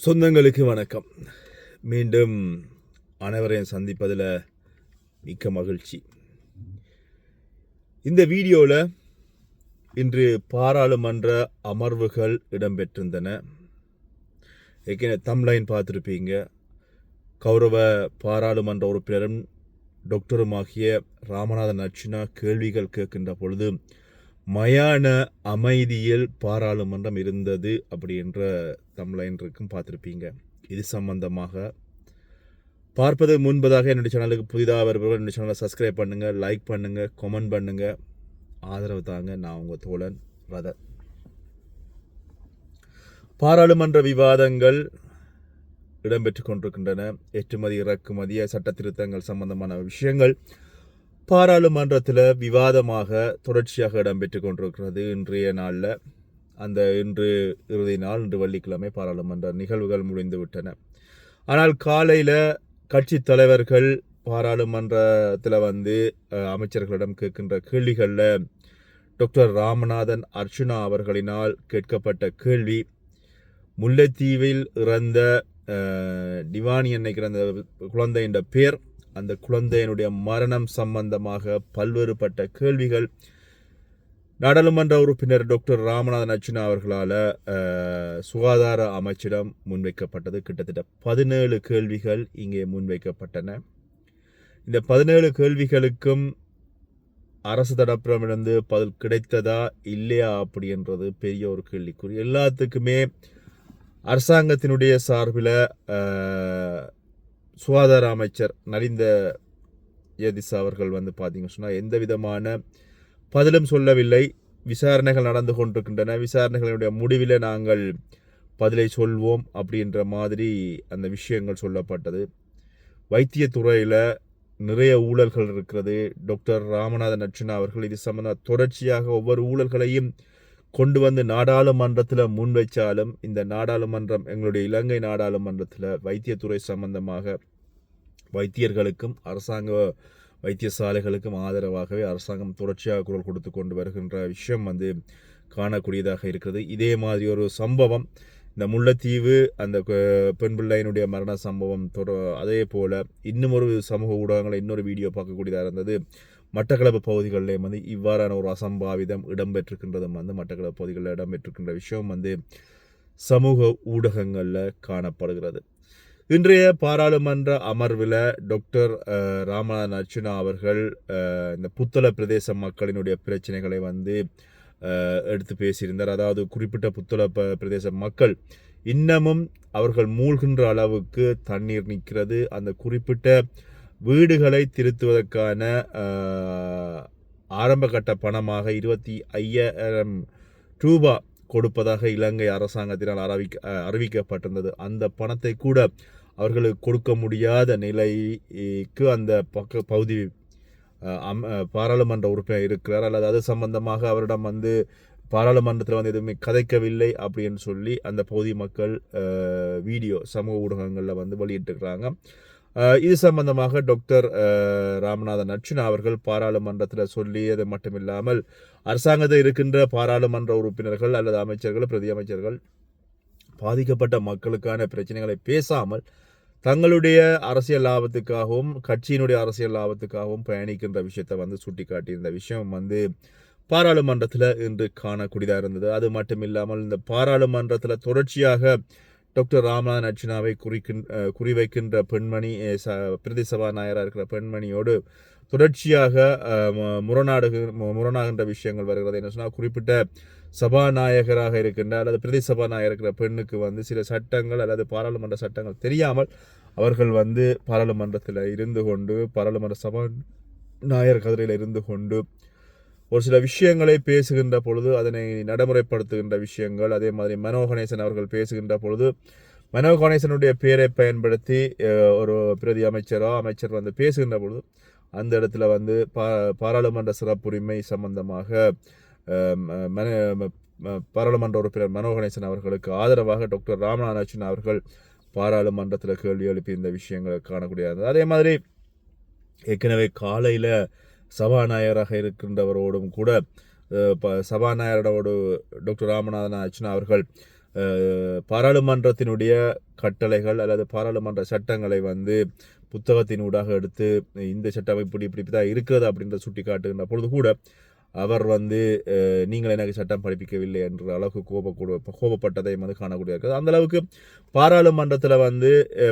சொந்தங்களுக்கு வணக்கம். மீண்டும் அனைவரையும் சந்திப்பதில் மிக்க மகிழ்ச்சி. இந்த வீடியோவில் இன்று பாராளுமன்ற அமர்வுகள் இடம்பெற்றிருந்தன. ஏற்கனவே தம்லைன் பார்த்துருப்பீங்க. கௌரவ பாராளுமன்ற உறுப்பினரும் டாக்டருமாகிய ராமநாதன் அர்ச்சுனா கேள்விகள் கேட்கின்ற பொழுது மயான அமைதியில் பாராளுமன்றம் இருந்தது அப்படி என்ற தம்லைன் இருக்கும் பார்த்துருப்பீங்க. இது சம்பந்தமாக பார்ப்பது முன்பதாக என்னுடைய சேனலுக்கு புதிதாக வருபவர்கள் என்னுடைய சேனலை சப்ஸ்கிரைப் பண்ணுங்கள் லைக் பண்ணுங்கள் கமெண்ட் பண்ணுங்கள் ஆதரவு தாங்க நான் உங்கள் தோழன் ரதன். பாராளுமன்ற விவாதங்கள் இடம்பெற்று கொண்டிருக்கின்றன. ஏற்றுமதி இறக்குமதி சட்ட திருத்தங்கள் சம்பந்தமான விஷயங்கள் பாராளுமன்றத்தில் விவாதமாக தொடர்ச்சியாக இடம்பெற்று கொண்டிருக்கிறது. இன்றைய நாளில் அந்த இன்று இறுதி நாள் இன்று வெள்ளிக்கிழமை பாராளுமன்ற நிகழ்வுகள் முடிந்து விட்டன ஆனால் காலையில் கட்சி தலைவர்கள் பாராளுமன்றத்தில் வந்து அமைச்சர்களிடம் கேட்கின்ற கேள்விகளில் டாக்டர் ராமநாதன் அர்ச்சுனா அவர்களினால் கேட்கப்பட்ட கேள்வி முல்லைத்தீவில் இறந்த டிவானி அன்னைக்கு இறந்த குழந்தையின் பேர் அந்த குழந்தையினுடைய மரணம் சம்பந்தமாக பல்வேறுபட்ட கேள்விகள் நாடாளுமன்ற உறுப்பினர் டாக்டர் ராமநாதன் அர்ச்சுனா அவர்களால் சுகாதார அமைச்சிடம் முன்வைக்கப்பட்டது. கிட்டத்தட்ட பதினேழு கேள்விகள் இங்கே முன்வைக்கப்பட்டன. இந்த பதினேழு கேள்விகளுக்கும் அரசு தரப்பிடமிருந்து பதில் கிடைத்ததா இல்லையா அப்படின்றது பெரிய ஒரு கேள்விக்குறி. எல்லாத்துக்குமே அரசாங்கத்தினுடைய சார்பில் சுகாதார அமைச்சர் நலிந்த ஏதிசா அவர்கள் வந்து பார்த்தீங்கன்னு சொன்னால் எந்த விதமான பதிலும் சொல்லவில்லை. விசாரணைகள் நடந்து கொண்டிருக்கின்றன. விசாரணைகளுடைய முடிவில் நாங்கள் பதிலை சொல்வோம் அப்படின்ற மாதிரி அந்த விஷயங்கள் சொல்லப்பட்டது. வைத்தியத்துறையில் நிறைய ஊழல்கள் இருக்கிறது. டாக்டர் ராமநாதன் அர்ச்சுனா அவர்கள் இது சம்பந்த தொடர்ச்சியாக ஒவ்வொரு ஊழல்களையும் கொண்டு வந்து நாடாளுமன்றத்தில் முன்வைச்சாலும் இந்த நாடாளுமன்றம் எங்களுடைய இலங்கை நாடாளுமன்றத்தில் வைத்தியத்துறை சம்பந்தமாக வைத்தியர்களுக்கும் அரசாங்க வைத்தியசாலைகளுக்கும் ஆதரவாகவே அரசாங்கம் தொடர்ச்சியாக குரல் கொடுத்து கொண்டு வருகின்ற விஷயம் வந்து காணக்கூடியதாக இருக்கிறது. இதே மாதிரி ஒரு சம்பவம் இந்த முல்லைத்தீவு அந்த பெண் பிள்ளையினுடைய மரண சம்பவம் தொட அதே போல் இன்னும் ஒரு சமூக ஊடகங்களை இன்னொரு வீடியோ பார்க்கக்கூடியதாக இருந்தது. மட்டக்களப்பு பகுதிகளிலேயும் வந்து இவ்வாறான ஒரு அசம்பாவிதம் இடம்பெற்றிருக்கின்றதும் வந்து மட்டக்களப்பு பகுதிகளில் இடம்பெற்றிருக்கின்ற விஷயம் வந்து சமூக ஊடகங்களில் காணப்படுகிறது. இன்றைய பாராளுமன்ற அமர்வில் டாக்டர் ராமநாதன் அர்ச்சுனா அவர்கள் இந்த புத்தள பிரதேச மக்களினுடைய பிரச்சனைகளை வந்து எடுத்து பேசியிருந்தார். அதாவது குறிப்பிட்ட புத்தள ப பிரதேச மக்கள் இன்னமும் அவர்கள் மூழ்கின்ற அளவுக்கு தண்ணீர் நிற்கிறது. அந்த குறிப்பிட்ட வீடுகளை திருத்துவதற்கான ஆரம்பகட்ட பணமாக இருபத்தி ஐயாயிரம் ரூபா கொடுப்பதாக இலங்கை அரசாங்கத்தினால் அறிவிக்க அறிவிக்கப்பட்டிருந்தது. அந்த பணத்தை கூட அவர்களுக்கு கொடுக்க முடியாத நிலைக்கு அந்த பக்க பகுதி அம்- பாராளுமன்ற உறுப்பினர் இருக்கிறார். அல்லது அது சம்பந்தமாக அவரிடம் வந்து பாராளுமன்றத்தில் வந்து எதுவுமே கதைக்கவில்லை அப்படின்னு சொல்லி அந்த பகுதி மக்கள் வீடியோ சமூக ஊடகங்களில் வந்து வெளியிட்டிருக்கிறாங்க. இது சம்பந்தமாக டாக்டர் ராமநாதன் அர்ச்சுனா அவர்கள் பாராளுமன்றத்தில் சொல்லியது மட்டுமில்லாமல் அரசாங்கத்தில் இருக்கின்ற பாராளுமன்ற உறுப்பினர்கள் அல்லது அமைச்சர்கள் பிரதி அமைச்சர்கள் பாதிக்கப்பட்ட மக்களுக்கான பிரச்சனைகளை பேசாமல் தங்களுடைய அரசியல் லாபத்துக்காகவும் கட்சியினுடைய அரசியல் லாபத்துக்காகவும் பயணிக்கின்ற விஷயத்தை வந்து சுட்டிக்காட்டியிருந்த விஷயம் வந்து பாராளுமன்றத்தில் இன்று காணக்கூடியதாக இருந்தது. அது மட்டும் இல்லாமல் இந்த பாராளுமன்றத்தில் தொடர்ச்சியாக டாக்டர் ராமநாதன் அர்ச்சுனாவை குறிக்கின் குறிவைக்கின்ற பெண்மணி ச பிரதி சபாநாயகராக இருக்கிற பெண்மணியோடு தொடர்ச்சியாக அஹ், முரணாடு முரணாகின்ற விஷயங்கள் வருகிறது. என்ன சொன்னால் குறிப்பிட்ட சபாநாயகராக இருக்கின்ற அல்லது பிரதி சபாநாயகர் இருக்கிற பெண்ணுக்கு வந்து சில சட்டங்கள் அல்லது பாராளுமன்ற சட்டங்கள் தெரியாமல் அவர்கள் வந்து பாராளுமன்றத்தில் இருந்து கொண்டு பாராளுமன்ற சபாநாயகர் கதிரையில் இருந்து கொண்டு ஒரு சில விஷயங்களை பேசுகின்ற பொழுது அதனை நடைமுறைப்படுத்துகின்ற விஷயங்கள் அதே மாதிரி மனோ கணேசன் அவர்கள் பேசுகின்ற பொழுது மனோ கணேசனுடைய பெயரை பயன்படுத்தி ஒரு பிரதி அமைச்சரோ அமைச்சர் வந்து பேசுகின்ற பொழுது அந்த இடத்துல வந்து பா பாராளுமன்ற சிறப்புரிமை சம்பந்தமாக மன பாராளுமன்ற உறுப்பினர் மனோ கணேசன் அவர்களுக்கு ஆதரவாக டாக்டர் ராமநாதன் அவர்கள் பாராளுமன்றத்தில் கேள்வி எழுப்பி இந்த விஷயங்களை காணக்கூடியது அதே மாதிரி ஏற்கனவே காலையில் சபாநாயகராக இருக்கின்றவரோடும் கூட ப- சபாநாயகரோடு டாக்டர் ராமநாதன் அர்ச்சனா அவர்கள் பாராளுமன்றத்தினுடைய கட்டளைகள் அல்லது பாராளுமன்ற சட்டங்களை வந்து புத்தகத்தினூடாக எடுத்து இந்த சட்டம் இப்படி இப்படி தான் இருக்கிறது அப்படின்றத சுட்டி காட்டுகின்ற பொழுது கூட அவர் வந்து நீங்கள் எனக்கு சட்டம் படிப்பிக்கவில்லை என்ற அளவுக்கு கோபக்கூட கோபப்பட்டதை வந்து காணக்கூடிய இருக்குது. அந்த அளவுக்கு பாராளுமன்றத்தில் வந்து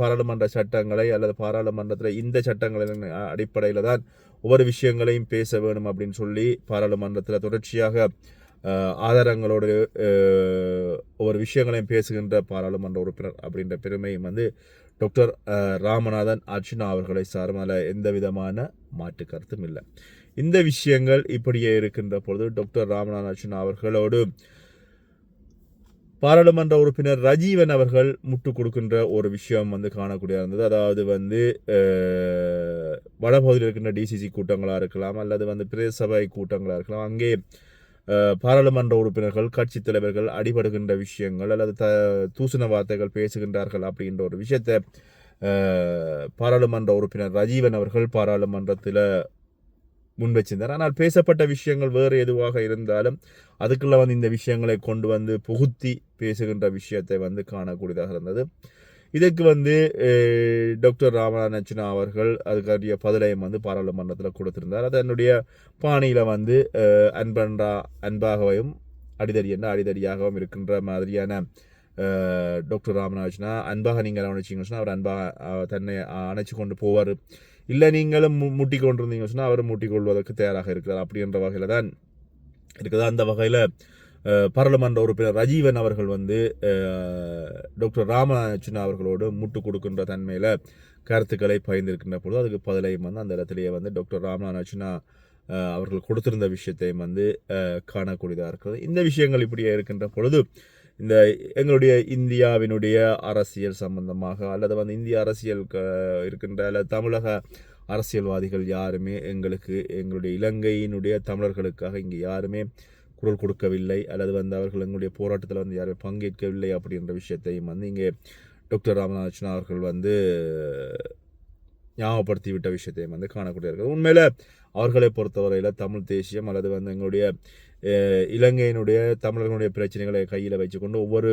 பாராளுமன்ற சட்டங்களை அல்லது பாராளுமன்றத்தில் இந்த சட்டங்களின் அடிப்படையில் தான் ஒவ்வொரு விஷயங்களையும் பேச வேணும் அப்படின்னு சொல்லி பாராளுமன்றத்தில் தொடர்ச்சியாக ஆதாரங்களோடு ஒவ்வொரு விஷயங்களையும் பேசுகின்ற பாராளுமன்ற உறுப்பினர் அப்படின்ற பெருமையும் வந்து டாக்டர் ராமநாதன் அர்ச்சுனா அவர்களை சாரும் எந்த விதமான மாற்று கருத்தும் இல்லை. இந்த விஷயங்கள் இப்படியே இருக்கின்ற பொழுது டாக்டர் ராமநாதன் அர்ச்சுனா அவர்களோடு பாராளுமன்ற உறுப்பினர் ரஜீவன் அவர்கள் முட்டு கொடுக்கின்ற ஒரு விஷயம் வந்து காணக்கூடிய இருந்தது. அதாவது வந்து வடபகுதியில் இருக்கின்ற டிசிசி கூட்டங்களாக இருக்கலாம் அல்லது வந்து பிரதேச சபை கூட்டங்களாக இருக்கலாம் அங்கே பாராளுமன்ற உறுப்பினர்கள் கட்சி தலைவர்கள் அடிபடுகின்ற விஷயங்கள் அல்லது த தூசண வார்த்தைகள் பேசுகின்றார்கள் அப்படின்ற ஒரு விஷயத்தை பாராளுமன்ற உறுப்பினர் ரஜீவன் அவர்கள் பாராளுமன்றத்தில் முன்வச்சிருந்தார். ஆனால் பேசப்பட்ட விஷயங்கள் வேறு எதுவாக இருந்தாலும் அதுக்குள்ள வந்து இந்த விஷயங்களை கொண்டு வந்து புகுத்தி பேசுகின்ற விஷயத்தை வந்து காணக்கூடியதாக இருந்தது. இதற்கு வந்து டாக்டர் ராமநாதன் அவர்கள் அதுக்காரிய பதிலையும் வந்து பாராளுமன்றத்தில் கொடுத்திருந்தார். அது என்னுடைய பாணியில் வந்து அன்பன்றா அன்பாகவும் அடிதடி என்ற அடிதடியாகவும் இருக்கின்ற மாதிரியான டாக்டர் ராமநாதனா அன்பாக நீங்கள் அவனிச்சிங்கன்னு சொன்னால் அவர் அன்பாக தன்னை அணைச்சி கொண்டு போவார். இல்லை நீங்களும் மு கொண்டிருந்தீங்க சொன்னால் அவர் முட்டிக் கொள்வதற்கு தயாராக இருக்கிறார். அப்படின்ற வகையில் தான் இருக்குது? அந்த வகையில் பாராளுமன்ற உறுப்பினர் ரஜீவன் அவர்கள் வந்து டாக்டர் ராமநாதன் அவர்களோடு முட்டு கொடுக்கின்ற தன்மையில் கருத்துக்களை பகிர்ந்திருக்கின்ற பொழுது அதுக்கு பதிலையும் வந்து அந்த இடத்துலையே வந்து டாக்டர் ராமநாதன் அவர்கள் கொடுத்திருந்த விஷயத்தையும் வந்து காணக்கூடியதாக இருக்கிறது. இந்த விஷயங்கள் இப்படியே இருக்கின்ற பொழுது இந்த எங்களுடைய இந்தியாவினுடைய அரசியல் சம்பந்தமாக அல்லது வந்து இந்திய அரசியல் க- இருக்கின்ற அல்லது தமிழக அரசியல்வாதிகள் யாருமே எங்களுக்கு எங்களுடைய இலங்கையினுடைய தமிழர்களுக்காக இங்கே யாருமே குரல் கொடுக்கவில்லை அல்லது வந்து அவர்கள் எங்களுடைய போராட்டத்தில் வந்து யாருமே பங்கேற்கவில்லை அப்படின்ற விஷயத்தையும் வந்து இங்கே டாக்டர் ராமநாதன் அவர்கள் வந்து ஞாபகப்படுத்தி விட்ட விஷயத்தையும் வந்து காணக்கூடிய இருக்குது உண்மையில் அவர்களை பொறுத்தவரையில் தமிழ் தேசியம் அல்லது வந்து எங்களுடைய இலங்கையினுடைய தமிழர்களுடைய பிரச்சனைகளை கையில் வச்சுக்கொண்டு ஒவ்வொரு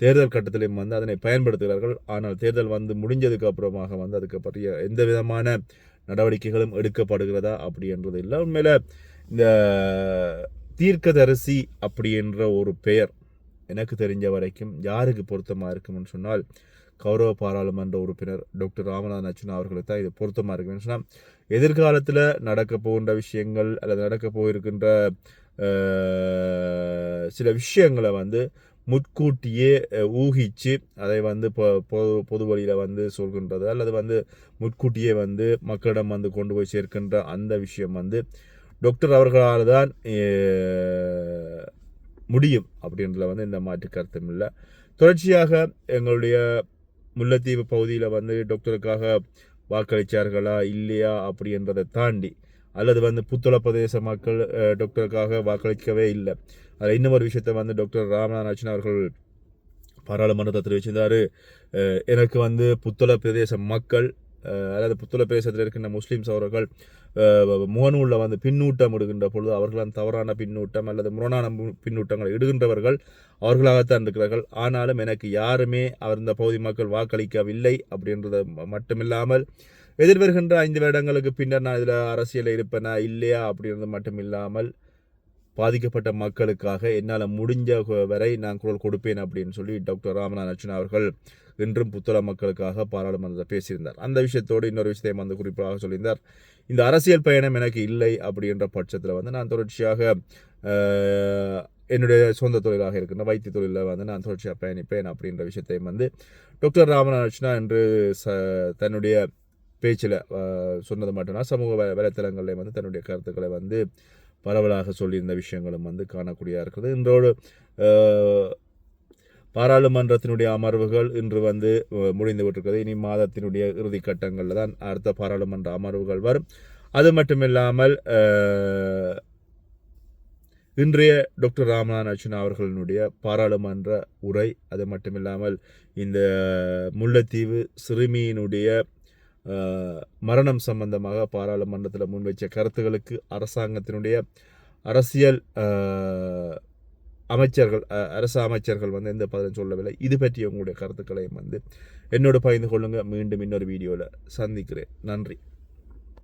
தேர்தல் கட்டத்திலையும் வந்து அதனை பயன்படுத்துகிறார்கள். ஆனால் தேர்தல் வந்து முடிஞ்சதுக்கு அப்புறமாக வந்து அதுக்கு பற்றிய எந்த விதமான நடவடிக்கைகளும் எடுக்கப்படுகிறதா அப்படி என்றது இல்லை. உண்மையில் இந்த தீர்க்கதரிசி அப்படி என்ற ஒரு பெயர் எனக்கு தெரிஞ்ச வரைக்கும் யாருக்கு பொருத்தமாக இருக்கும்னு சொன்னால் கௌரவ பாராளுமன்ற உறுப்பினர் டாக்டர் ராமநாதன் அச்சுனா அவர்களுக்கு தான் இது பொருத்தமாக இருக்குன்னு சொன்னால் எதிர்காலத்தில் நடக்க போகின்ற விஷயங்கள் அல்லது நடக்க போயிருக்கின்ற சில விஷயங்களை வந்து முட்கூட்டியே ஊகிச்சு அதை வந்து பொது பொது வழியில் வந்து சொல்கின்றது அல்லது வந்து முட்கூட்டியே வந்து மக்களிடம் வந்து கொண்டு போய் சேர்க்கின்ற அந்த விஷயம் வந்து டாக்டர் அவர்களால் தான் முடியும் அப்படின்றதுல வந்து இந்த மாற்று கருத்தும் இல்லை. தொடர்ச்சியாக எங்களுடைய முல்லைத்தீவு பகுதியில் வந்து டாக்டருக்காக வாக்களித்தார்களா இல்லையா அப்படின்றதை தாண்டி அல்லது வந்து புத்தள பிரதேச மக்கள் டாக்டருக்காக வாக்களிக்கவே இல்லை. அதில் இன்னும் ஒரு விஷயத்தை வந்து டாக்டர் ராமநாதன் அவர்கள் பாராளுமன்றத்தை தெரிவிச்சிருந்தார். எனக்கு வந்து புத்தள பிரதேச மக்கள் அதாவது அல்லது பிரதேசத்தில் இருக்கின்ற முஸ்லீம்ஸ் அவர்கள் முகநூலில் வந்து பின்னூட்டம் இடுகின்ற பொழுது அவர்களால் தவறான பின்னூட்டம் அல்லது முரணான மு- பின்னூட்டங்களை இடுகின்றவர்கள் அவர்களாகத்தான் இருக்கிறார்கள். ஆனாலும் எனக்கு யாருமே அவர் இந்த பகுதி மக்கள் வாக்களிக்கவில்லை அப்படின்றது மட்டுமில்லாமல் எதிர்வருகின்ற ஐந்து வருடங்களுக்கு பின்னர் நான் இதில் அரசியலில் இருப்பேனா? இல்லையா? அப்படின்றது மட்டும் இல்லாமல் பாதிக்கப்பட்ட மக்களுக்காக என்னால் முடிஞ்ச வரை நான் குரல் கொடுப்பேன் அப்படின்னு சொல்லி டாக்டர் ராமநாதன் அர்ச்சுனா அவர்கள் இன்றும் புத்தள மக்களுக்காக பாராளுமன்றத்தில் பேசியிருந்தார். அந்த விஷயத்தோடு இன்னொரு விஷயத்தையும் வந்து குறிப்பாக சொல்லியிருந்தார். இந்த அரசியல் பயணம் எனக்கு இல்லை அப்படின்ற பட்சத்தில் வந்து நான் தொடர்ச்சியாக என்னுடைய சொந்த தொழிலாக இருக்கின்ற வைத்திய தொழிலில் வந்து நான் தொடர்ச்சியாக பயணிப்பேன் அப்படின்ற விஷயத்தையும் வந்து டாக்டர் ராமநாதனா அர்ச்சுனா என்று ச தன்னுடைய பேச்சில் சொன்னது மட்டும்தான். சமூக வ வலைத்தளங்களில் வந்து தன்னுடைய கருத்துக்களை வந்து பரவலாக சொல்லியிருந்த விஷயங்களும் வந்து காணக்கூடியதாக இருக்குது இன்றோடு பாராளுமன்றத்தினுடைய அமர்வுகள் இன்று வந்து அஹ், முடிந்து விட்டிருக்கிறது இனி மாதத்தினுடைய இறுதி கட்டங்களில் தான் அடுத்த பாராளுமன்ற அமர்வுகள் வரும். அது மட்டும் இல்லாமல் இன்றைய டாக்டர் ராமநாதன் அர்ச்சுனா அவர்களினுடைய பாராளுமன்ற உரை அது மட்டுமில்லாமல் இந்த முல்லைத்தீவு சிறுமியினுடைய மரணம் சம்பந்தமாக பாராளுமன்றத்தில் முன்வைச்ச கருத்துகளுக்கு அரசாங்கத்தினுடைய அரசியல் அமைச்சர்கள் அரசு அமைச்சர்கள் வந்து எந்த பதிலும் சொல்லவில்லை. இது பற்றி உங்களுடைய கருத்துக்களையும் வந்து என்னோட பகிர்ந்து கொள்ளுங்கள் மீண்டும் இன்னொரு வீடியோவில் சந்திக்கிறேன். நன்றி.